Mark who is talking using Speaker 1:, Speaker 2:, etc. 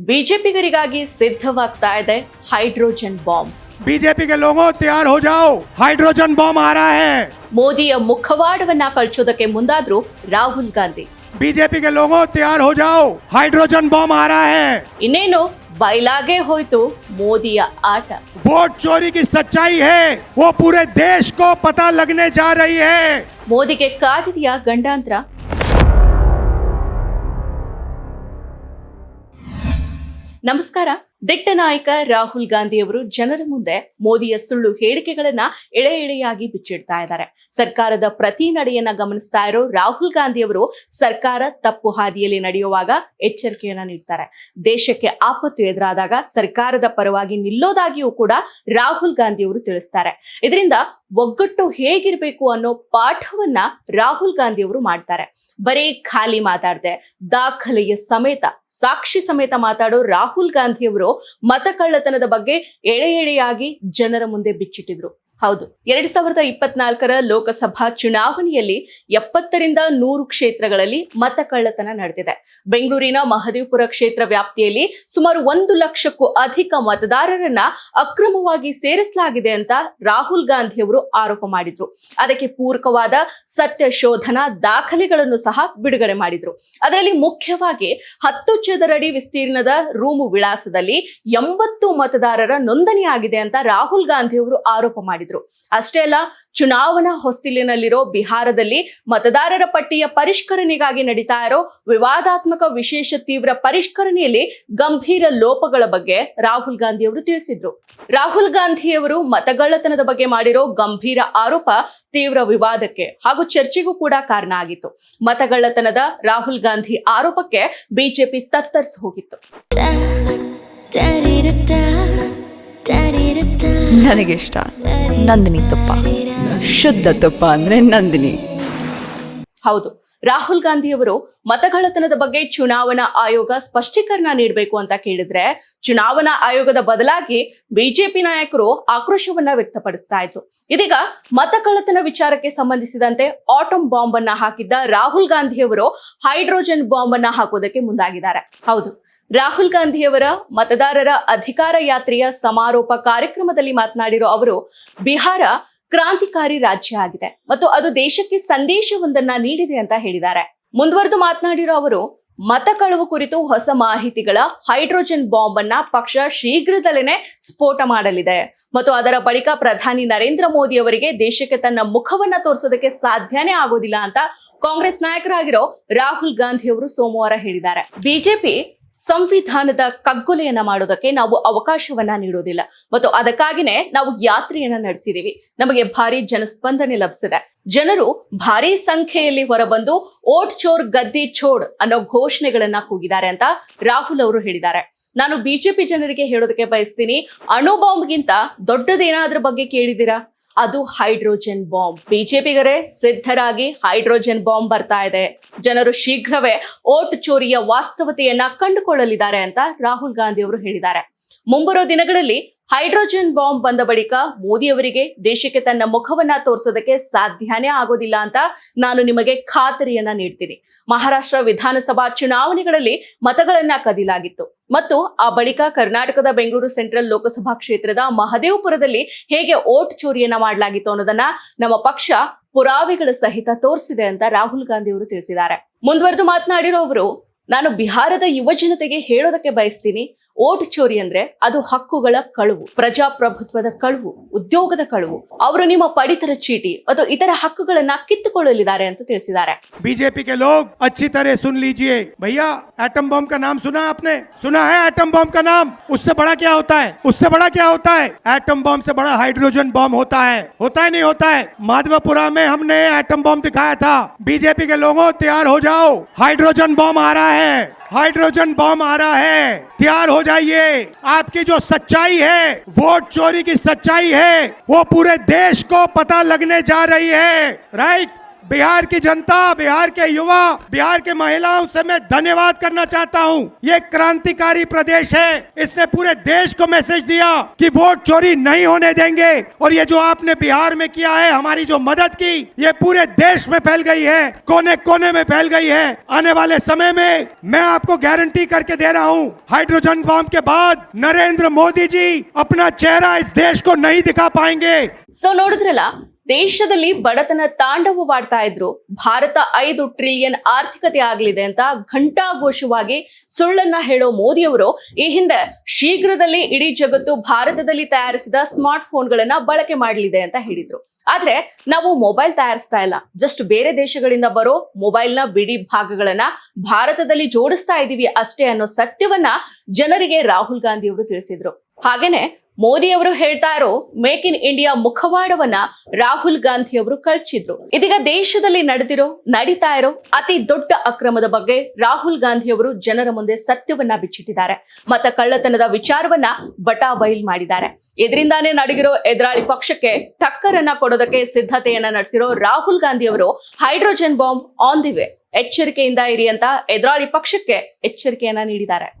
Speaker 1: ಬಿಜೆಪಿಗರಿಗಾಗಿ ಸಿದ್ಧವಾಗ್ತಾ ಇದೆ hydrogen bomb
Speaker 2: BJP के लोगों तैयार हो जाओ हाइड्रोजन बम आ रहा है
Speaker 1: ಮೋದಿಯ ಮುಖವಾಡವನ್ನ ಕಳ್ಚೋದಕ್ಕೆ ಮುಂದಾದ್ರು ರಾಹುಲ್ ಗಾಂಧಿ
Speaker 2: बीजेपी के लोगों तैयार हो जाओ हाइड्रोजन बम आ रहा है
Speaker 1: ಇನ್ನೇನು ಬಯಲಾಗೆ ಹೋಯ್ತು ಮೋದಿಯ ಆಟ
Speaker 2: वोट चोरी की सच्चाई है वो पूरे देश को पता लगने जा रही है
Speaker 1: ಮೋದಿಗೆ ಕಾದಿದೆಯಾ ಗಂಡಾಂತರ ನಮಸ್ಕಾರ. ದಿಟ್ಟ ನಾಯಕ ರಾಹುಲ್ ಗಾಂಧಿ ಅವರು ಜನರ ಮುಂದೆ ಮೋದಿಯ ಸುಳ್ಳು ಹೇಳಿಕೆಗಳನ್ನ ಎಳೆ ಎಳೆಯಾಗಿ ಬಿಚ್ಚಿಡ್ತಾ ಇದ್ದಾರೆ. ಸರ್ಕಾರದ ಪ್ರತಿ ನಡೆಯನ್ನ ಗಮನಿಸ್ತಾ ಇರೋ ರಾಹುಲ್ ಗಾಂಧಿ ಅವರು ಸರ್ಕಾರ ತಪ್ಪು ಹಾದಿಯಲ್ಲಿ ನಡೆಯುವಾಗ ಎಚ್ಚರಿಕೆಯನ್ನ ನೀಡ್ತಾರೆ. ದೇಶಕ್ಕೆ ಆಪತ್ತು ಎದುರಾದಾಗ ಸರ್ಕಾರದ ಪರವಾಗಿ ನಿಲ್ಲೋದಾಗಿಯೂ ಕೂಡ ರಾಹುಲ್ ಗಾಂಧಿ ಅವರು ತಿಳಿಸ್ತಾರೆ. ಇದರಿಂದ ಒಗ್ಗಟ್ಟು ಹೇಗಿರ್ಬೇಕು ಅನ್ನೋ ಪಾಠವನ್ನ ರಾಹುಲ್ ಗಾಂಧಿ ಅವರು ಮಾಡ್ತಾರೆ. ಬರೀ ಖಾಲಿ ಮಾತಾಡದೆ, ದಾಖಲೆಯ ಸಮೇತ, ಸಾಕ್ಷಿ ಸಮೇತ ಮಾತಾಡೋ ರಾಹುಲ್ ಗಾಂಧಿ ಅವರು ಮತ ಕಳ್ಳತನದ ಬಗ್ಗೆ ಎಳೆ ಎಳೆಯಾಗಿ ಜನರ ಮುಂದೆ ಬಿಚ್ಚಿಟ್ಟಿದ್ರು. ಹೌದು. ಎರಡ್ ಸಾವಿರದ ಇಪ್ಪತ್ನಾಲ್ಕರ ಲೋಕಸಭಾ ಚುನಾವಣೆಯಲ್ಲಿ ಎಪ್ಪತ್ತರಿಂದ ನೂರು ಕ್ಷೇತ್ರಗಳಲ್ಲಿ ಮತ ಕಳ್ಳತನ ನಡೆದಿದೆ. ಬೆಂಗಳೂರಿನ ಮಹದೇವಪುರ ಕ್ಷೇತ್ರ ವ್ಯಾಪ್ತಿಯಲ್ಲಿ ಸುಮಾರು ಒಂದು ಲಕ್ಷಕ್ಕೂ ಅಧಿಕ ಮತದಾರರನ್ನ ಅಕ್ರಮವಾಗಿ ಸೇರಿಸಲಾಗಿದೆ ಅಂತ ರಾಹುಲ್ ಗಾಂಧಿ ಅವರು ಆರೋಪ ಮಾಡಿದ್ರು. ಅದಕ್ಕೆ ಪೂರಕವಾದ ಸತ್ಯ ಶೋಧನಾ ದಾಖಲೆಗಳನ್ನು ಸಹ ಬಿಡುಗಡೆ ಮಾಡಿದ್ರು. ಅದರಲ್ಲಿ ಮುಖ್ಯವಾಗಿ ಹತ್ತು ಚದರಡಿ ವಿಸ್ತೀರ್ಣದ ರೂಮು ವಿಳಾಸದಲ್ಲಿ ಎಂಬತ್ತು ಮತದಾರರ ನೋಂದಣಿಯಾಗಿದೆ ಅಂತ ರಾಹುಲ್ ಗಾಂಧಿ ಅವರು ಆರೋಪ ಮಾಡಿದ್ರು. ಅಷ್ಟೇ ಅಲ್ಲ, ಚುನಾವಣಾ ಹೊಸ್ತಿಲಿನಲ್ಲಿರೋ ಬಿಹಾರದಲ್ಲಿ ಮತದಾರರ ಪಟ್ಟಿಯ ಪರಿಷ್ಕರಣೆಗಾಗಿ ನಡೀತಾ ಇರೋ ವಿವಾದಾತ್ಮಕ ವಿಶೇಷ ತೀವ್ರ ಪರಿಷ್ಕರಣೆಯಲ್ಲಿ ಗಂಭೀರ ಲೋಪಗಳ ಬಗ್ಗೆ ರಾಹುಲ್ ಗಾಂಧಿ ಅವರು ತಿಳಿಸಿದ್ರು. ರಾಹುಲ್ ಗಾಂಧಿ ಅವರು ಮತಗಳ್ಳತನದ ಬಗ್ಗೆ ಮಾಡಿರೋ ಗಂಭೀರ ಆರೋಪ ತೀವ್ರ ವಿವಾದಕ್ಕೆ ಹಾಗೂ ಚರ್ಚೆಗೂ ಕೂಡ ಕಾರಣ ಆಗಿತ್ತು. ಮತಗಳ್ಳತನದ ರಾಹುಲ್ ಗಾಂಧಿ ಆರೋಪಕ್ಕೆ ಬಿಜೆಪಿ ತತ್ತರಿಸಿ ಹೋಗಿತ್ತು.
Speaker 3: ನನಗಿಷ್ಟ. ನಂದಿನಿ ತುಪ್ಪ. ಶುದ್ಧ ತುಪ್ಪ ಅಂದ್ರೆ ನಂದಿನಿ.
Speaker 1: ಹೌದು. ರಾಹುಲ್ ಗಾಂಧಿ ಅವರು ಮತಗಳತನದ ಬಗ್ಗೆ ಚುನಾವಣಾ ಆಯೋಗ ಸ್ಪಷ್ಟೀಕರಣ ನೀಡಬೇಕು ಅಂತ ಕೇಳಿದ್ರೆ ಚುನಾವಣಾ ಆಯೋಗದ ಬದಲಾಗಿ ಬಿಜೆಪಿ ನಾಯಕರು ಆಕ್ರೋಶವನ್ನ ವ್ಯಕ್ತಪಡಿಸ್ತಾ ಇದ್ರು. ಇದೀಗ ಮತಕಳ್ಳತನ ವಿಚಾರಕ್ಕೆ ಸಂಬಂಧಿಸಿದಂತೆ ಆಟಮ್ ಬಾಂಬ್ ಅನ್ನ ಹಾಕಿದ್ದ ರಾಹುಲ್ ಗಾಂಧಿ ಅವರು ಹೈಡ್ರೋಜನ್ ಬಾಂಬ್ ಅನ್ನ ಹಾಕೋದಕ್ಕೆ ಮುಂದಾಗಿದ್ದಾರೆ. ಹೌದು. ರಾಹುಲ್ ಗಾಂಧಿಯವರ ಮತದಾರರ ಅಧಿಕಾರ ಯಾತ್ರೆಯ ಸಮಾರೋಪ ಕಾರ್ಯಕ್ರಮದಲ್ಲಿ ಮಾತನಾಡಿರೋ ಅವರು, ಬಿಹಾರ ಕ್ರಾಂತಿಕಾರಿ ರಾಜ್ಯ ಆಗಿದೆ ಮತ್ತು ಅದು ದೇಶಕ್ಕೆ ಸಂದೇಶವೊಂದನ್ನ ನೀಡಿದೆ ಅಂತ ಹೇಳಿದ್ದಾರೆ. ಮುಂದುವರೆದು ಮಾತನಾಡಿರೋ ಅವರು, ಮತ ಕಳುವು ಕುರಿತು ಹೊಸ ಮಾಹಿತಿಗಳ ಹೈಡ್ರೋಜನ್ ಬಾಂಬ್ ಅನ್ನ ಪಕ್ಷ ಶೀಘ್ರದಲ್ಲೇನೆ ಸ್ಫೋಟ ಮಾಡಲಿದೆ. ಮತ್ತು ಅದರ ಬಳಿಕ ಪ್ರಧಾನಿ ನರೇಂದ್ರ ಮೋದಿ ಅವರಿಗೆ ದೇಶಕ್ಕೆ ತನ್ನ ಮುಖವನ್ನ ತೋರಿಸೋದಕ್ಕೆ ಸಾಧ್ಯನೇ ಆಗೋದಿಲ್ಲ ಅಂತ ಕಾಂಗ್ರೆಸ್ ನಾಯಕರಾಗಿರೋ ರಾಹುಲ್ ಗಾಂಧಿ ಅವರು ಸೋಮವಾರ ಹೇಳಿದ್ದಾರೆ. ಬಿಜೆಪಿ ಸಂವಿಧಾನದ ಕಗ್ಗೊಲೆಯನ್ನ ಮಾಡೋದಕ್ಕೆ ನಾವು ಅವಕಾಶವನ್ನ ನೀಡೋದಿಲ್ಲ. ಮತ್ತು ಅದಕ್ಕಾಗಿನೇ ನಾವು ಯಾತ್ರೆಯನ್ನ ನಡೆಸಿದೀವಿ. ನಮಗೆ ಭಾರಿ ಜನಸ್ಪಂದನೆ ಲಭಿಸಿದೆ. ಜನರು ಭಾರಿ ಸಂಖ್ಯೆಯಲ್ಲಿ ಹೊರಬಂದು ಓಟ್ ಚೋರ್ ಗದ್ದಿ ಚೋಡ್ ಅನ್ನೋ ಘೋಷಣೆಗಳನ್ನ ಕೂಗಿದ್ದಾರೆ ಅಂತ ರಾಹುಲ್ ಅವರು ಹೇಳಿದ್ದಾರೆ. ನಾನು ಬಿಜೆಪಿ ಜನರಿಗೆ ಹೇಳೋದಕ್ಕೆ ಬಯಸ್ತೀನಿ, ಅಣು ಬಾಂಬ್ಗಿಂತ ದೊಡ್ಡದೇನಾದ್ರ ಬಗ್ಗೆ ಕೇಳಿದ್ದೀರಾ? ಅದು ಹೈಡ್ರೋಜನ್ ಬಾಂಬ್. ಬಿಜೆಪಿಗರೇ ಸಿದ್ಧರಾಗಿ ಹೈಡ್ರೋಜನ್ ಬಾಂಬ್ ಬರ್ತಾ ಇದೆ. ಜನರು ಶೀಘ್ರವೇ ಓಟ್ ಚೋರಿಯ ವಾಸ್ತವತೆಯನ್ನ ಕಂಡುಕೊಳ್ಳಲಿದ್ದಾರೆ ಅಂತ ರಾಹುಲ್ ಗಾಂಧಿ ಅವರು ಹೇಳಿದ್ದಾರೆ. ಮುಂಬರುವ ದಿನಗಳಲ್ಲಿ ಹೈಡ್ರೋಜನ್ ಬಾಂಬ್ ಬಂದ ಬಳಿಕ ಮೋದಿ ಅವರಿಗೆ ದೇಶಕ್ಕೆ ತನ್ನ ಮುಖವನ್ನ ತೋರಿಸೋದಕ್ಕೆ ಸಾಧ್ಯನೇ ಆಗೋದಿಲ್ಲ ಅಂತ ನಾನು ನಿಮಗೆ ಖಾತರಿಯನ್ನ ನೀಡ್ತೀನಿ. ಮಹಾರಾಷ್ಟ್ರ ವಿಧಾನಸಭಾ ಚುನಾವಣೆಗಳಲ್ಲಿ ಮತಗಳನ್ನ ಕದಿಲಾಗಿತ್ತು. ಮತ್ತು ಆ ಬಳಿಕ ಕರ್ನಾಟಕದ ಬೆಂಗಳೂರು ಸೆಂಟ್ರಲ್ ಲೋಕಸಭಾ ಕ್ಷೇತ್ರದ ಮಹದೇವಪುರದಲ್ಲಿ ಹೇಗೆ ಓಟ್ ಚೋರಿಯನ್ನ ಮಾಡಲಾಗಿತ್ತು ಅನ್ನೋದನ್ನ ನಮ್ಮ ಪಕ್ಷ ಪುರಾವೆಗಳ ಸಹಿತ ತೋರಿಸಿದೆ ಅಂತ ರಾಹುಲ್ ಗಾಂಧಿ ಅವರು ತಿಳಿಸಿದ್ದಾರೆ. ಮುಂದುವರೆದು ಮಾತನಾಡಿರೋ ನಾನು ಬಿಹಾರದ ಯುವ ಜನತೆಗೆ ಹೇಳೋದಕ್ಕೆ ಬಯಸ್ತೀನಿ ಓಟ್ ಚೋರಿ ಅಂದ್ರೆ ಅದು ಹಕ್ಕುಗಳ ಕಳುವು ಪ್ರಜಾಪ್ರಭುತ್ವದ ಕಳುವು ಉದ್ಯೋಗದ ಕಳುವು ಅವರು ನಿಮ್ಮ ಪಡಿತರ ಚೀಟಿ ಮತ್ತು ಇತರ ಹಕ್ಕುಗಳನ್ನ ಕಿತ್ತುಕೊಳ್ಳಲಿದ್ದಾರೆ ಅಂತ ತಿಳಿಸಿದ್ದಾರೆ
Speaker 2: बीजेपी के लोग अच्छी तरह सुन लीजिए भैया एटम बम का नाम सुना आपने सुना है एटम बम का नाम उससे बड़ा क्या होता है उससे बड़ा क्या होता है एटम बम से बड़ा हाइड्रोजन बम होता है होता है नहीं होता है माधवपुरा में हमने एटम बम दिखाया था बीजेपी के लोगों तैयार हो जाओ हाइड्रोजन बम आ रहा है हाइड्रोजन बम आ रहा है तैयार हो जाइए। आपकी जो सच्चाई है, वोट चोरी की सच्चाई है, वो पूरे देश को पता लगने जा रही है। राइट बिहार की जनता बिहार के युवा बिहार के महिलाओं से मैं धन्यवाद करना चाहता हूँ। ये क्रांतिकारी प्रदेश है। इसने पूरे देश को मैसेज दिया कि वोट चोरी नहीं होने देंगे। और ये जो आपने बिहार में किया है हमारी जो मदद की ये पूरे देश में फैल गई है। कोने कोने में फैल गई है। आने वाले समय में मैं आपको गारंटी करके दे रहा हूँ हाइड्रोजन बॉम्ब के बाद नरेंद्र मोदी जी अपना चेहरा इस देश को नहीं दिखा पाएँगे।
Speaker 1: सो so, ದೇಶದಲ್ಲಿ ಬಡತನ ತಾಂಡವವಾಡ್ತಾ ಇದ್ರು. ಭಾರತ ಐದು ಟ್ರಿಲಿಯನ್ ಆರ್ಥಿಕತೆ ಆಗಲಿದೆ ಅಂತ ಘಂಟಾಘೋಷವಾಗಿ ಸುಳ್ಳನ್ನ ಹೇಳೋ ಮೋದಿಯವರು, ಈ ಹಿಂದೆ ಶೀಘ್ರದಲ್ಲಿ ಇಡೀ ಜಗತ್ತು ಭಾರತದಲ್ಲಿ ತಯಾರಿಸಿದ ಸ್ಮಾರ್ಟ್ ಫೋನ್ಗಳನ್ನ ಬಳಕೆ ಮಾಡಲಿದೆ ಅಂತ ಹೇಳಿದ್ರು. ಆದ್ರೆ ನಾವು ಮೊಬೈಲ್ ತಯಾರಿಸ್ತಾ ಇಲ್ಲ. ಜಸ್ಟ್ ಬೇರೆ ದೇಶಗಳಿಂದ ಬರೋ ಮೊಬೈಲ್ನ ಬಿಡಿ ಭಾಗಗಳನ್ನ ಭಾರತದಲ್ಲಿ ಜೋಡಿಸ್ತಾ ಇದೀವಿ ಅಷ್ಟೇ ಅನ್ನೋ ಸತ್ಯವನ್ನ ಜನರಿಗೆ ರಾಹುಲ್ ಗಾಂಧಿ ಅವರು ತಿಳಿಸಿದ್ರು. ಹಾಗೇನೆ ಮೋದಿ ಅವರು ಹೇಳ್ತಾ ಇರೋ ಮೇಕ್ ಇನ್ ಇಂಡಿಯಾ ಮುಖವಾಡವನ್ನ ರಾಹುಲ್ ಗಾಂಧಿ ಅವರು ಕಳ್ಚಿದ್ರು. ಇದೀಗ ದೇಶದಲ್ಲಿ ನಡೆದಿರೋ, ನಡೀತಾ ಇರೋ ಅತಿ ದೊಡ್ಡ ಅಕ್ರಮದ ಬಗ್ಗೆ ರಾಹುಲ್ ಗಾಂಧಿ ಅವರು ಜನರ ಮುಂದೆ ಸತ್ಯವನ್ನ ಬಿಚ್ಚಿಟ್ಟಿದ್ದಾರೆ. ಮತ ಕಳ್ಳತನದ ವಿಚಾರವನ್ನ ಬಟಾ ಬಯಲ್ ಮಾಡಿದ್ದಾರೆ. ಇದರಿಂದಾನೇ ನಡೆಗಿರೋ ಎದುರಾಳಿ ಪಕ್ಷಕ್ಕೆ ಟಕ್ಕರನ್ನ ಕೊಡೋದಕ್ಕೆ ಸಿದ್ಧತೆಯನ್ನ ನಡೆಸಿರೋ ರಾಹುಲ್ ಗಾಂಧಿ ಅವರು hydrogen bomb on the way. ಎಚ್ಚರಿಕೆಯಿಂದ ಇರಿ ಅಂತ ಎದುರಾಳಿ ಪಕ್ಷಕ್ಕೆ ಎಚ್ಚರಿಕೆಯನ್ನ ನೀಡಿದ್ದಾರೆ.